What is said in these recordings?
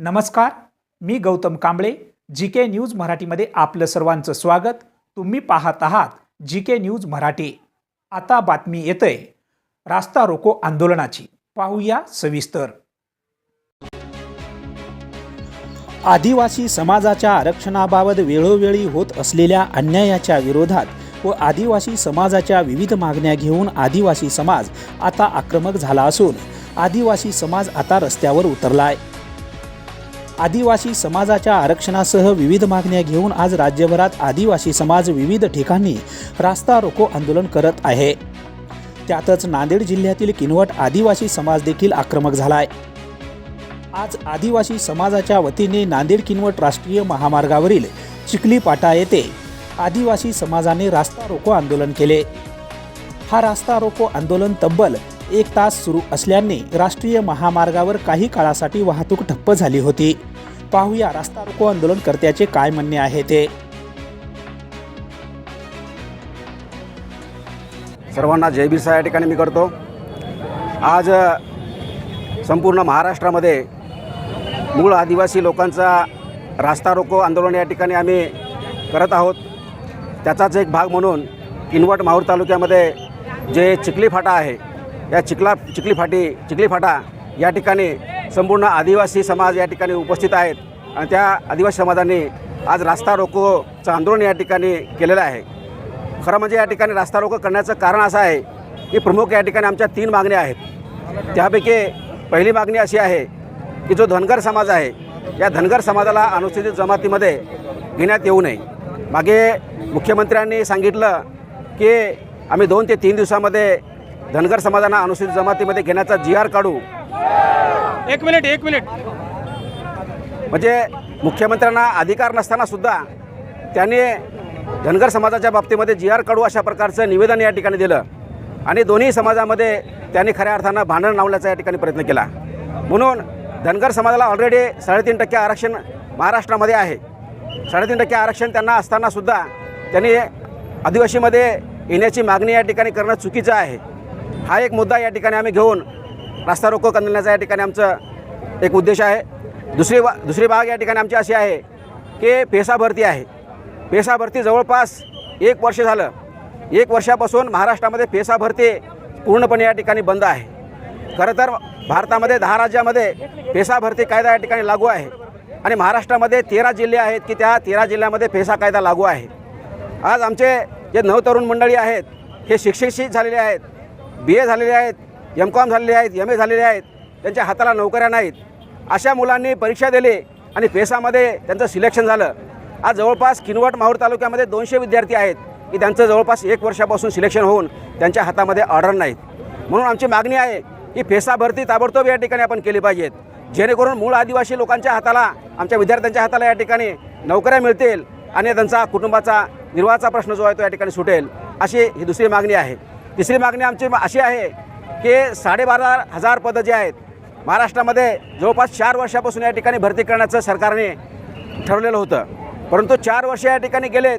नमस्कार मी Gautam Kamble G K news मराठीमध्ये आपलं सर्वांचं स्वागत. तुम्ही पाहत आहात जी के न्यूज मराठी. आता बातमी येते रास्ता रोको आंदोलनाची. पाहूया सविस्तर. आदिवासी समाजाच्या आरक्षणाबाबत वेळोवेळी होत असलेल्या अन्यायाच्या विरोधात व आदिवासी समाजाच्या विविध मागण्या घेऊन आदिवासी समाज आता आक्रमक झाला असून आदिवासी समाज आता रस्त्यावर उतरला आहे आदिवासी समाजाच्या आरक्षणासह विविध मागण्या घेऊन आज राज्यभरात आदिवासी समाज विविध ठिकाणी रास्ता रोको आंदोलन करत आहे. त्यातच नांदेड जिल्ह्यातील किनवट आदिवासी समाज देखील आक्रमक झालाय. आज आदिवासी समाजाच्या वतीने नांदेड किनवट राष्ट्रीय महामार्गावरील चिखलीपाटा येथे आदिवासी समाजाने रास्ता रोको आंदोलन केले. हा रास्ता रोको आंदोलन तब्बल एक तास सुरू असल्याने राष्ट्रीय महामार्गावर काही काळासाठी वाहतूक ठप्प झाली होती. पाहूया रास्ता रोको आंदोलनकर्त्याचे काय म्हणणे आहे ते. सर्वांना जय बिरसा या ठिकाणी मी करतो. आज संपूर्ण महाराष्ट्रामध्ये मूळ आदिवासी लोकांचा रास्ता रोको आंदोलन या ठिकाणी आम्ही करत आहोत. त्याचाच एक भाग म्हणून किनवट माहूर तालुक्यामध्ये जे चिखली फाटा आहे या चिखला चिखली फाटी चिखली फाटा या ठिकाणी संपूर्ण आदिवासी समाज या ठिकाणी उपस्थित आहेत. आणि त्या आदिवासी समाजाने आज रास्ता रोकोचं आंदोलन या ठिकाणी केलेलं आहे. खरं म्हणजे या ठिकाणी रास्ता रोको करण्याचं कारण असं आहे की प्रमुख या ठिकाणी आमच्या तीन मागण्या आहेत. त्यापैकी पहिली मागणी अशी आहे की जो धनगर समाज आहे या धनगर समाजाला अनुसूचित जमातीमध्ये घेण्यात येऊ नये. मागे मुख्यमंत्र्यांनी सांगितलं की आम्ही दोन ते तीन दिवसामध्ये धनगर समाजांना अनुसूचित जमातीमध्ये घेण्याचा जी आर काढू. एक मिनिट एक मिनिट. म्हणजे मुख्यमंत्र्यांना अधिकार नसताना सुद्धा त्यांनी धनगर समाजाच्या बाबतीमध्ये जी आर काढू अशा प्रकारचं निवेदन या ठिकाणी दिलं. आणि दोन्ही समाजामध्ये त्यांनी खऱ्या अर्थानं भांडण लावण्याचा या ठिकाणी प्रयत्न केला. म्हणून धनगर समाजाला ऑलरेडी साडेतीन टक्के आरक्षण महाराष्ट्रामध्ये आहे. साडेतीन टक्के आरक्षण त्यांना असतानासुद्धा त्यांनी आदिवासीमध्ये येण्याची मागणी या ठिकाणी करणं चुकीचं आहे. हा एक मुद्दा या ठिकाणी आम्ही घेऊन रास्ता रोको करण्याचा या ठिकाणी आमचं एक उद्देश आहे. दुसरी बा दुसरी बाग या ठिकाणी आमची अशी आहे की पेसा भरती आहे. पेसा भरती जवळपास एक वर्ष झालं. एक वर्षापासून महाराष्ट्रामध्ये पेसा भरती पूर्णपणे या ठिकाणी बंद आहे. खरं तर भारतामध्ये दहा राज्यामध्ये पेसा भरती कायदा या ठिकाणी लागू आहे. आणि महाराष्ट्रामध्ये तेरा जिल्हे आहेत की त्या तेरा जिल्ह्यामध्ये पेसा कायदा लागू आहे. आज आमचे जे नवतरुण मंडळी आहेत हे शिक्षित झालेले आहेत. बी ए झालेले आहेत एम कॉम झालेले आहेत एम ए झालेले आहेत त्यांच्या हाताला नोकऱ्या नाहीत. अशा मुलांनी परीक्षा दिली आणि पेसामध्ये त्यांचं सिलेक्शन झालं. आज जवळपास किनवट माहूर तालुक्यामध्ये दोनशे विद्यार्थी आहेत की त्यांचं जवळपास एक वर्षापासून सिलेक्शन होऊन त्यांच्या हातामध्ये ऑर्डर नाहीत. म्हणून आमची मागणी आहे की फेसा भरती ताबडतोब या ठिकाणी आपण केली पाहिजेत. जेणेकरून मूळ आदिवासी लोकांच्या हाताला आमच्या विद्यार्थ्यांच्या हाताला या ठिकाणी नोकऱ्या मिळतील आणि त्यांचा कुटुंबाचा निर्वाहाचा प्रश्न जो आहे तो या ठिकाणी सुटेल. अशी ही दुसरी मागणी आहे. तिसरी मागणी आमची अशी आहे की साडेबारा हजार पदं जे आहेत महाराष्ट्रामध्ये जवळपास चार वर्षापासून या ठिकाणी भरती करण्याचं सरकारने ठरवलेलं होतं. परंतु चार वर्ष या ठिकाणी गेलेत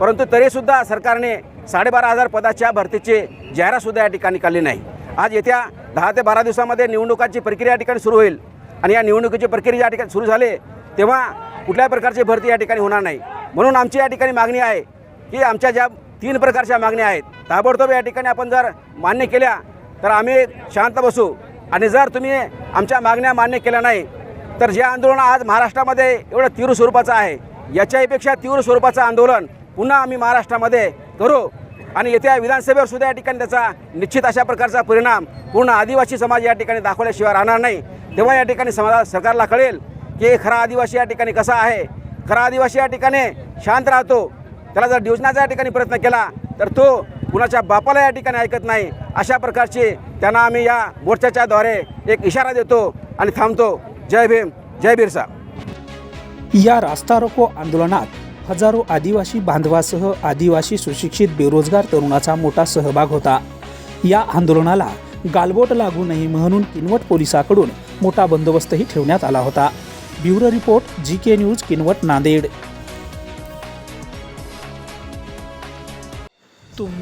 परंतु तरीसुद्धा सरकारने साडेबारा हजार पदाच्या भरतीची जाहिरातसुद्धा या ठिकाणी काढली नाही. आज येत्या दहा ते बारा दिवसामध्ये निवडणुकांची प्रक्रिया या ठिकाणी सुरू होईल आणि या निवडणुकीची प्रक्रिया या ठिकाणी सुरू झाली तेव्हा कुठल्याही प्रकारची भरती या ठिकाणी होणार नाही. म्हणून आमची या ठिकाणी मागणी आहे की आमच्या ज्या तीन प्रकारच्या मागण्या आहेत. ताबडतोब या ठिकाणी आपण जर मान्य केल्या तर आम्ही शांत बसू. आणि जर तुम्ही आमच्या मागण्या मान्य केल्या नाही तर जे आंदोलन आज महाराष्ट्रामध्ये एवढं तीव्र स्वरूपाचं आहे याच्याहीपेक्षा तीव्र स्वरूपाचं आंदोलन पुन्हा आम्ही महाराष्ट्रामध्ये करू. आणि येत्या विधानसभेवर सुद्धा या ठिकाणी त्याचा निश्चित अशा प्रकारचा परिणाम पूर्ण आदिवासी समाज या ठिकाणी दाखवल्याशिवाय राहणार नाही. तेव्हा या ठिकाणी समाजा सरकारला कळेल की खरा आदिवासी या ठिकाणी कसा आहे. खरा आदिवासी या ठिकाणी शांत राहतो. त्याला जर योजनाचा या ठिकाणी प्रयत्न केला तर तो कुणाच्या बापाला या ठिकाणी ऐकत नाही. अशा प्रकारचे त्यांना आम्ही या मोर्चाच्याद्वारे एक इशारा देतो आणि थांबतो. जय भीम जय बिरसा. या रास्ता रोको आंदोलनात हजारो आदिवासी बांधवासह आदिवासी सुशिक्षित बेरोजगार तरुणाचा मोठा सहभाग होता. या आंदोलनाला गालबोट लागू नये म्हणून किनवट पोलिसाकडून मोठा बंदोबस्तही ठेवण्यात आला होता. Bureau report G K news Kinwat Nanded.